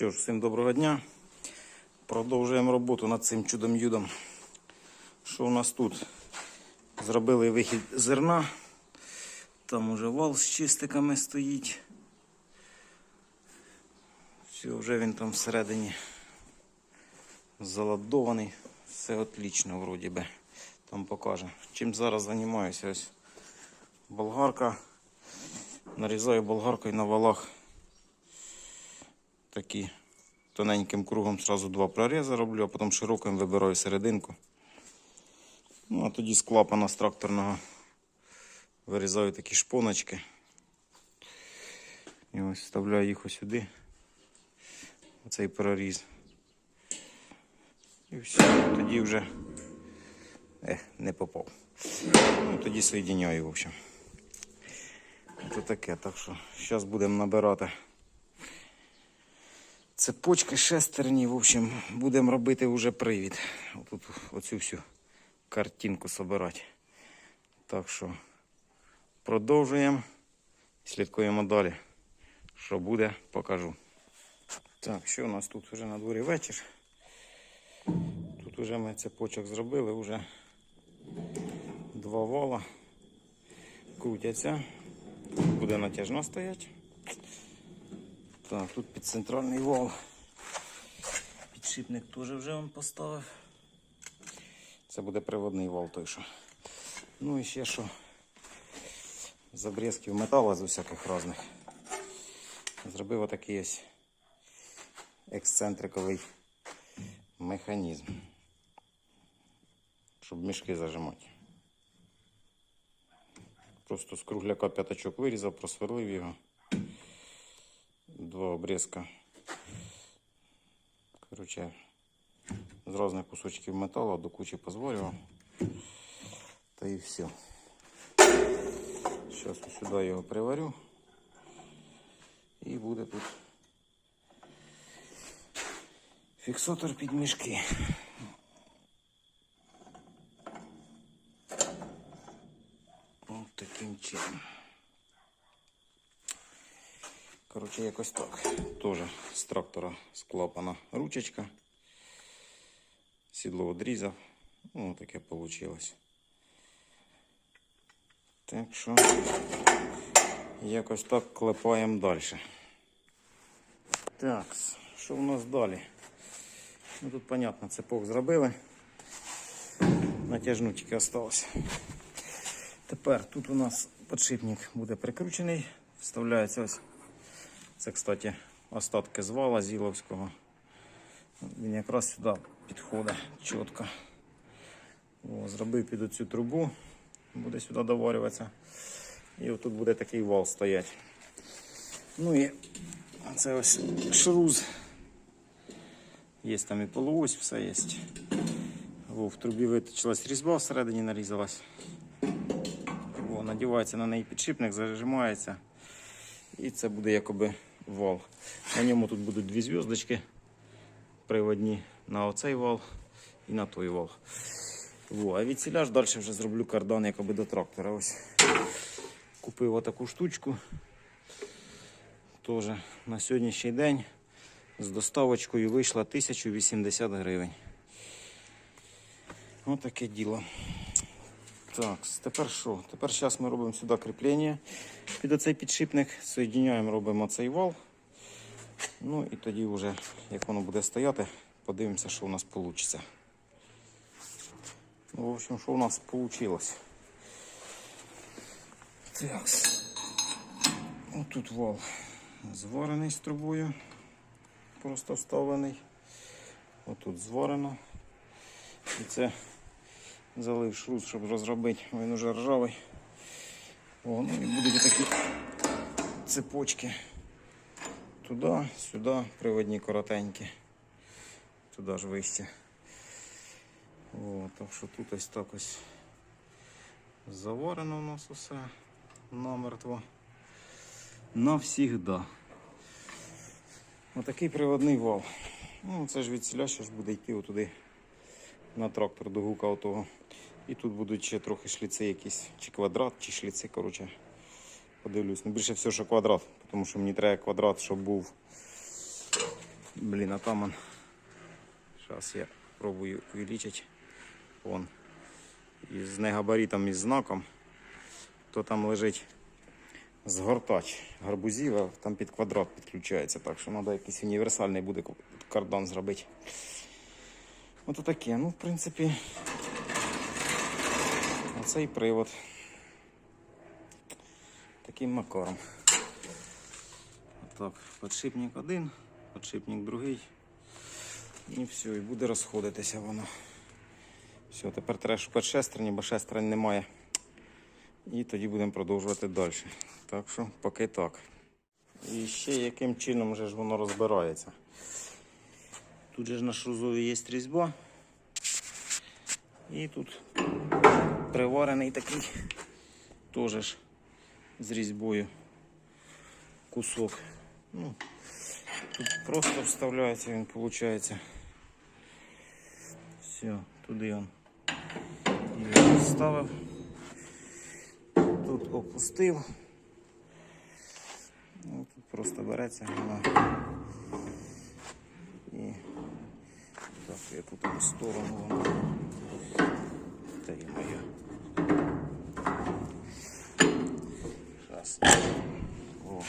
Що ж, всім доброго дня. Продовжуємо роботу над цим чудом-юдом. Що у нас тут? Зробили вихід зерна. Там уже вал з чистиками стоїть. Все, вже він там всередині заладований. Все отлично, вроді би. Там покаже. Чим зараз займаюся? Ось болгарка. Нарізаю болгаркою на валах такі тоненьким кругом сразу два прорези роблю, а потім широким вибираю серединку. Ну, а тоді з клапана з тракторного вирізаю такі шпоночки. І ось вставляю їх сюди. Оцей проріз. І все, тоді вже ех, не попав. Ну, тоді соєдиняю, в общем. Це таке, так що зараз будемо набирати цепочки шестерні. В общем, будемо робити вже привід. Тут оцю всю картинку собирати. Так що продовжуємо. Слідкуємо далі. Що буде, покажу. Так, що у нас тут вже на дворі вечір. Тут вже ми цепочок зробили, вже два вала крутяться. Буде натяжно стояти. Так, тут під центральний вал. Підшипник теж вже он поставив. Це буде приводний вал той, що. Ну і ще що. З обрізків металу з усяких різних. Зробив отакий ось ексцентриковий механізм. Щоб мішки зажимати. Просто з кругляка п'ятачок вирізав, просверлив його. Два обрізка. Короче, з різних кусочків металу до кучі позволював. Та і все. Зараз сюди його приварю. І буде тут фіксатор під мішки. Ось таким чином. Коротше, якось так. Теж з трактора з клапана ручечка. Сідло одрізав. Ну, таке вийшло. Так що якось так клепаємо далі. Так, що в нас далі? Ну тут, понятно, цепок зробили. Натяжну тільки осталось. Тепер тут у нас подшипник буде прикручений. Вставляється ось. Це, кстати, остатки з вала Зіловського. Він якраз сюди підходить чітко. О, зробив під оцю трубу, буде сюди доварюватися. І отут буде такий вал стояти. Ну і це ось шруз. Є там і полуось, все є. О, в трубі виточилась різьба, всередині нарізалась. О, надівається на неї підшипник, зажимається. І це буде якоби вал. На ньому тут будуть дві зв'язочки приводні на оцей вал і на той вал. Во, а від ціля далі вже зроблю кардан якоби до трактора. Ось. Купив отаку штучку. Теж на сьогоднішній день з доставочкою вийшло 1080 гривень. Отаке діло. Так, тепер що? Тепер зараз ми робимо сюди кріплення під оцей підшипник, соєдиняємо, робимо цей вал. Ну і тоді вже, як воно буде стояти, подивимося, що у нас вийде. Ну, в общем, що у нас вийшло. Так. Отут вал зварений з трубою. Просто вставлений. Отут зварено. І це залив шрус, щоб розробити. Він уже ржавий. О, ну і будуть такі цепочки. Туди, сюди, приводні коротенькі. Туди ж вище. О, так що тут ось так ось заварено у нас усе намертво. Навсігда. Отакий приводний вал. Ну, це ж від селя що ж буде йти отуди на трактор до гука отого. І тут будуть ще трохи шліци якісь, чи квадрат, чи шліци, коротше. Подивлюсь. Ну, більше всього, що квадрат, тому що мені треба квадрат, щоб був Блін, а. Зараз я пробую увеличить. Вон. Із негабаритом і знаком. То там лежить згортач гарбузів, а там під квадрат підключається. Так що треба якийсь універсальний буде кардан зробити. Ото таке. Ну, в принципі, оцей привод. Таким макаром. Так, подшипник один, подшипник другий. І все, і буде розходитися воно. Все, тепер треба шукати шестерні, бо шестерень немає. І тоді будемо продовжувати далі. Так що поки так. І ще яким чином же ж воно розбирається. Тут же на шрузові є різьба. І тут приварений такий теж ж з різьбою кусок. Ну, тут просто вставляється він, виходить. Все, туди він його вставив. Тут опустив. Ну, тут просто береться я тут в сторону воно. Та є моя. Зараз. О.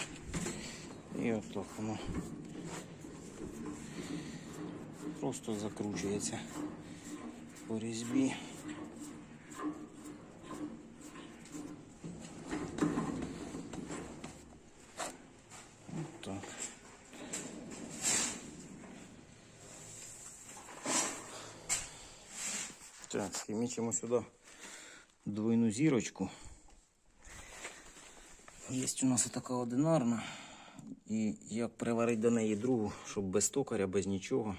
І отак воно просто закручується по різьбі. Так, сюди двойну зірочку. Є у нас така одинарна. І як приварити до неї другу, щоб без токаря, без нічого.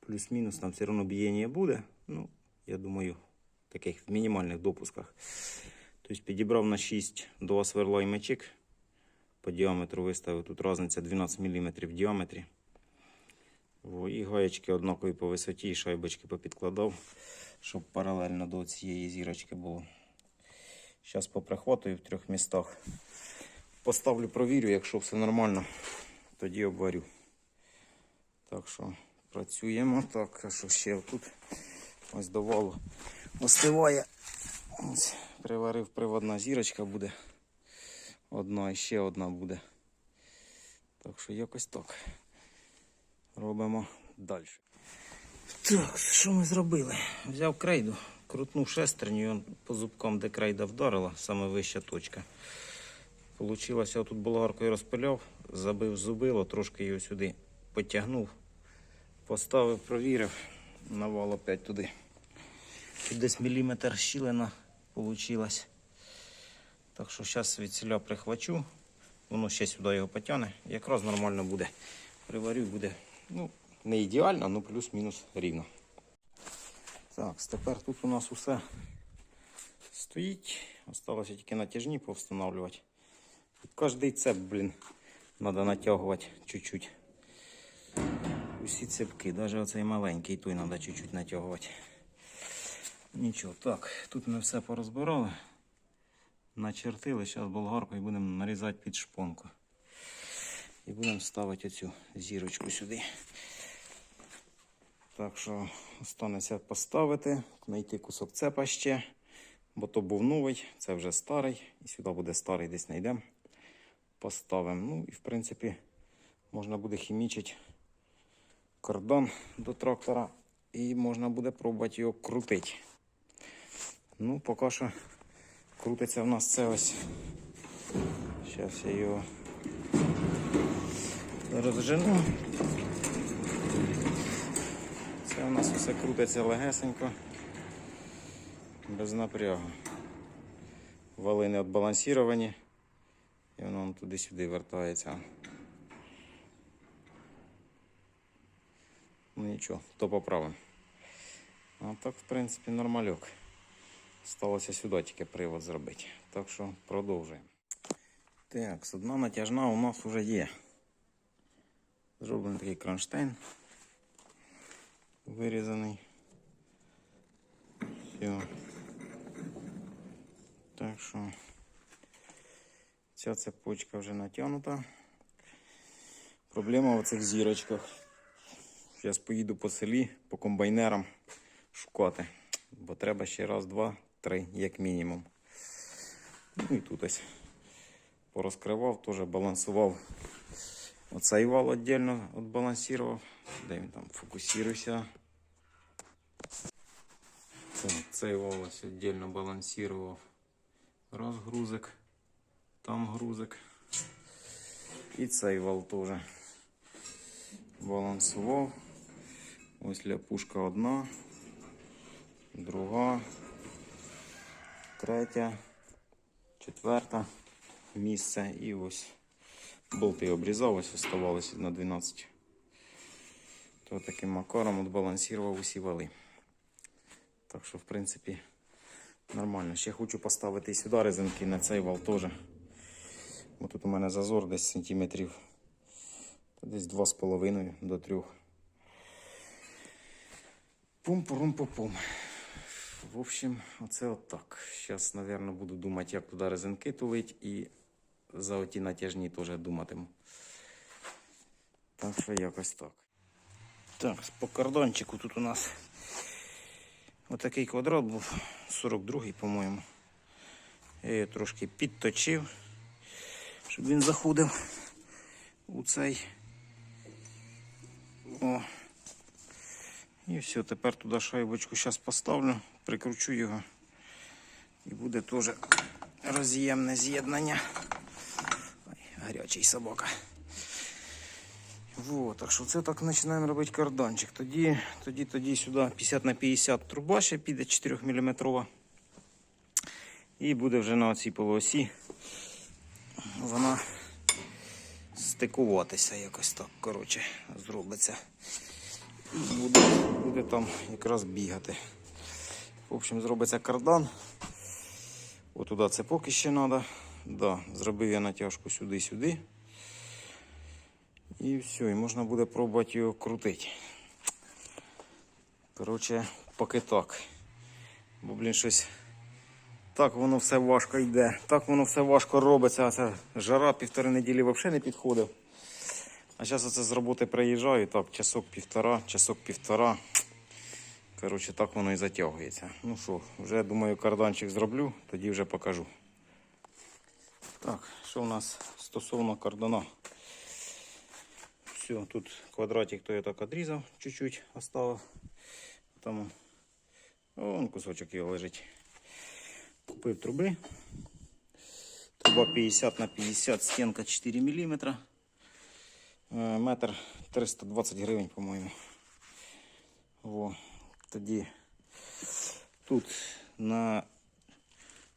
Плюс-мінус там все одно бієння буде. Ну, я думаю, в таких мінімальних допусках. Тобто підібрав на 6 два сверла і мечик. По діаметру виставив. Тут різниця 12 мм в діаметрі. І гаєчки однакові по висоті, і шайбочки попідкладав, щоб паралельно до цієї зірочки було. Зараз поприхватую в трьох містах. Поставлю, провірю, якщо все нормально, тоді обварю. Так що працюємо. Так, а що ще тут ось до валу остиває. Ось, приварив приводна зірочка буде. Одна і ще одна буде. Так що якось так. Робимо далі. Так, що ми зробили? Взяв крейду, крутнув шестерню, по зубкам, де крейда вдарила, саме вища точка. Получилося, тут болгаркою розпиляв, забив зубило, трошки його сюди потягнув, поставив, провірив, навал опять туди. Тут десь міліметр щілина вийшла. Так що зараз від селя прихвачу, воно ще сюди його потягне. Якраз нормально буде. Приварю буде. Ну, не ідеально, але плюс-мінус рівно. Так, тепер тут у нас усе стоїть. Осталося тільки натяжні повстановлювати. Кожний цеп, блін, треба натягувати чуть-чуть. Усі цепки, навіть оцей маленький, той треба чуть-чуть натягувати. Нічого, так, тут ми все порозбирали. Начертили, зараз болгаркою будемо нарізати під шпонку. І будемо ставити оцю зірочку сюди. Так що останеться поставити, знайти кусок цепа ще, бо то був новий, це вже старий. І сюди буде старий, десь знайдемо. Поставимо. Ну і в принципі можна буде хімічити кордон до трактора і можна буде пробувати його крутити. Ну, поки що крутиться в нас це ось. Зараз я його розжену. У нас все крутиться легесенько, без напрягу. Вали не відбалансовані і воно туди-сюди вертається. Ну нічого, то поправимо. А так, в принципі, нормальок. Сталося сюди тільки привод зробити. Так що продовжуємо. Так, одна натяжна у нас вже є. Зроблений такий кронштейн. Вирізаний. Все. Так що ця цепочка вже натягнута. Проблема в цих зірочках. Зараз поїду по селі, по комбайнерам шукати. Бо треба ще раз, два, три, як мінімум. Ну і тут ось порозкривав, теж балансував. Оцей вал віддільно відбалансував. Де він там фокусируйся. Так, цей вал ось віддільно балансував. Разгрузик, там грузик. І цей вал теж балансував. Ось ляпушка одна, друга, третя, четверта місце. І ось болти обрізав, ось оставалося на 12. То таким макаром відбалансував усі вали. Так що, в принципі, нормально. Ще хочу поставити сюди резинки на цей вал теж. Бо тут у мене зазор десь сантиметрів десь 2,5 до 3. Пум-пурум-пум. В общем, оце от так. Зараз, мабуть, буду думати, як туди резинки тулить і за оті натяжні теж думатиму. Так що якось так. Так, по кордончику тут у нас отакий квадрат був, 42-й, по-моєму. Я його трошки підточив, щоб він заходив у цей. О. І все, тепер туди шайбочку зараз поставлю, прикручу його. І буде теж роз'ємне з'єднання. Гарячий собака. Вот, так що це так починаємо робити кордончик. Тоді, тоді, тоді сюди 50 на 50 труба ще піде 4 мм. І буде вже на оцій полуосі вона стикуватися якось так, коротше, зробиться. І буде, буде там якраз бігати. В общем, зробиться кардан. Отуда це поки ще треба. Да, зробив я натяжку сюди-сюди. І все, і можна буде пробувати його крутити. Коротше, поки так. Бо, блін, щось так воно все важко йде. Так воно все важко робиться. А це жара півтори неділі взагалі не підходив. А зараз оце з роботи приїжджаю, так, часок півтора, часок півтора. Коротше, так воно і затягується. Ну що, вже думаю, карданчик зроблю, тоді вже покажу. Так, що у нас стосовно кардана? Все, тут квадратик то я так отрізав, чуть-чуть оставив. Там вон кусочок його лежить. Купив труби. Труба 50 на 50, стінка 4 мм. Метр 320 гривень, по-моєму. Во. Тоді тут на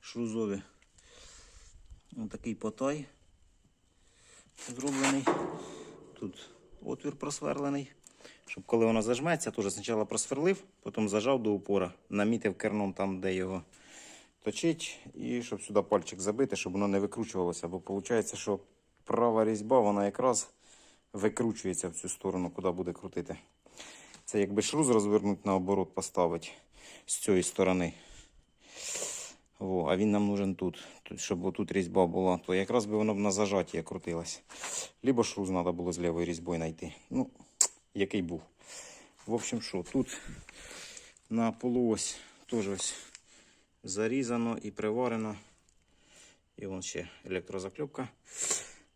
шрузові такий потай зроблений. Тут отвір просверлений. Щоб коли воно зажметься, теж спочатку просверлив, потім зажав до упора, намітив керном там, де його точить, і щоб сюди пальчик забити, щоб воно не викручувалося. Бо виходить, що права різьба вона якраз викручується в цю сторону, куди буде крутити. Це якби шрuz розвернути наоборот, поставити з цієї сторони. Во, а він нам нужен тут, тут щоб отут різьба була, то якраз би воно б на зажаті крутилось. Либо шрuz треба було з лівою різьбою знайти. Ну, який був. В общем, що, тут на полуось теж ось зарізано і приварено. І вон ще електрозакльопка.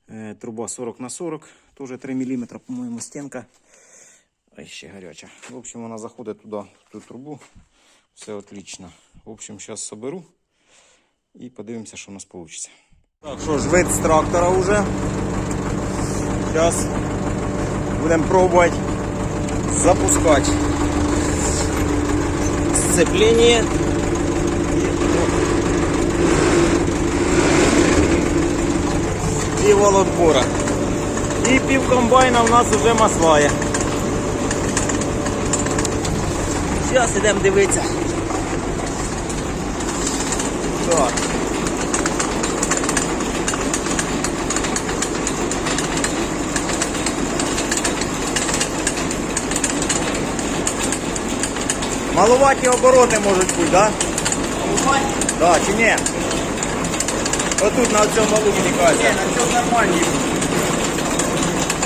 Е, труба 40 на 40, теж 3 мм, по-моєму, стінка. Ай, ще гаряча. В общем, вона заходить туди, в ту трубу. Все отлично. В общем, зараз соберу і подивимося, що у нас вийде. Так, що ж, вид з трактора вже. Зараз будемо пробувати запускати сцепление. І володбора. І пів комбайна в нас вже маслає. Зараз йдемо дивитися. Так. Малуваті обороти можуть бути, так? Да? Так, чи ні? Отут на цьому малу мені кажеться. Ні, на цьому нормальні.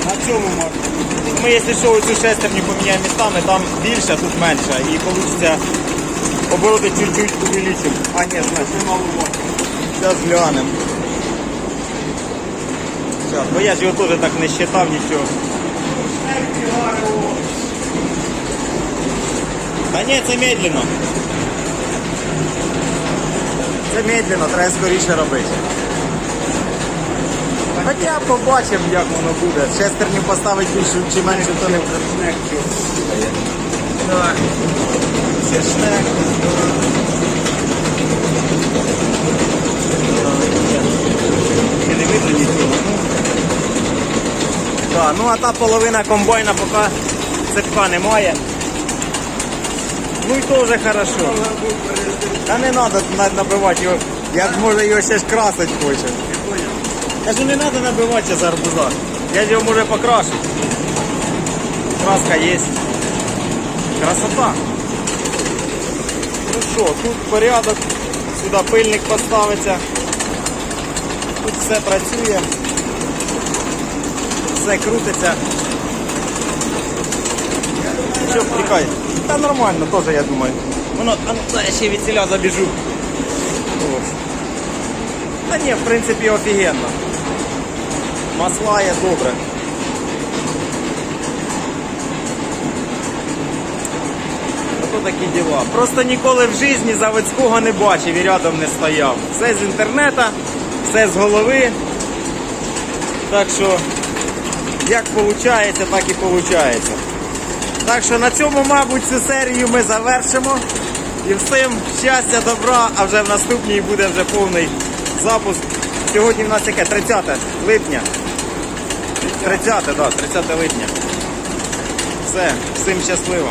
На цьому можна. Ми, якщо що, цю шестерню поміняємо містами, там більше, тут менше. І вийде обороти чуть-чуть увеличимо. А ні, значить. Зараз глянемо. Зараз, бо я ж його теж так не считав нічого. Та ні, це медленно. Це медленно, треба скоріше робити. Хоча побачимо, як воно буде. Шестерню поставити більшу чи менше, то не вже. Так. Ну. А та половина комбайна поки цепка немає. Ну і то вже хорошо. Та не треба набивати його. Я ж може його ще ж красить хоче. Кажу, не треба набивати за арбуза. Я його може покрасити. Краска є. Красота. Що, тут порядок, сюди пильник поставиться. Тут все працює. Все крутиться. Що втікає? Та нормально теж, я думаю. Воно, ну, я ще від ціля забіжу. Ось. Та ні, в принципі, офігенно. Масла є добре. Такі діла. Просто ніколи в житті заводського не бачив і рядом не стояв. Все з інтернету, все з голови. Так що, як виходить, так і виходить. Так що на цьому, мабуть, цю серію ми завершимо. І всім щастя, добра, а вже в наступній буде вже повний запуск. Сьогодні в нас яке? 30 липня. 30, так, да, 30 липня. Все, всім щасливо.